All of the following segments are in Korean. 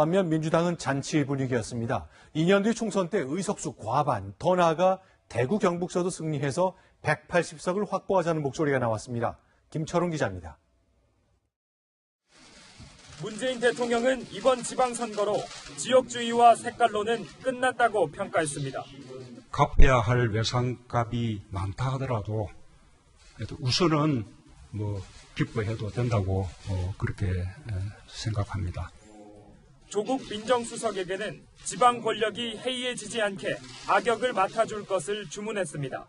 반면 민주당은 잔치 분위기였습니다. 2년 뒤 총선 때 의석수 과반, 더 나아가 대구 경북서도 승리해서 180석을 확보하자는 목소리가 나왔습니다. 김철웅 기자입니다. 문재인 대통령은 이번 지방선거로 지역주의와 색깔론은 끝났다고 평가했습니다. 갚아야 할 외상값이 많다 하더라도 우선은 뭐 기뻐해도 된다고 어, 그렇게 에, 생각합니다. 조국 민정수석에게는 지방 권력이 해이해지지 않게 악역을 맡아줄 것을 주문했습니다.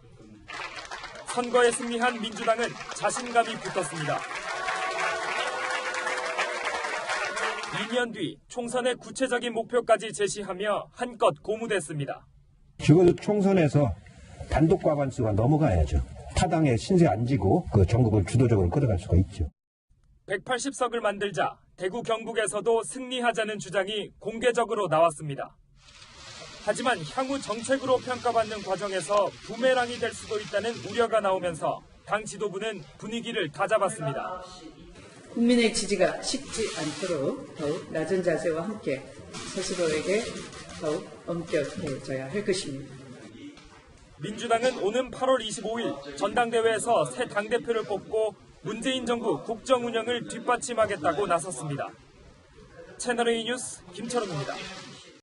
선거에 승리한 민주당은 자신감이 붙었습니다. 2년 뒤 총선의 구체적인 목표까지 제시하며 한껏 고무됐습니다. 적어도 총선에서 단독 과반수가 넘어가야죠. 타당의 신세 안 지고 그 전국을 주도적으로 끌어갈 수가 있죠. 180석을 만들자 대구 경북에서도 승리하자는 주장이 공개적으로 나왔습니다. 하지만 향후 정책으로 평가받는 과정에서 부메랑이 될 수도 있다는 우려가 나오면서 당 지도부는 분위기를 다잡았습니다. 국민의 지지가 식지 않도록 더욱 낮은 자세와 함께 스스로에게 더욱 엄격해져야 할 것입니다. 민주당은 오는 8월 25일 전당대회에서 새 당대표를 뽑고 문재인 정부 국정 운영을 뒷받침하겠다고 나섰습니다. 채널A 뉴스 김철웅입니다.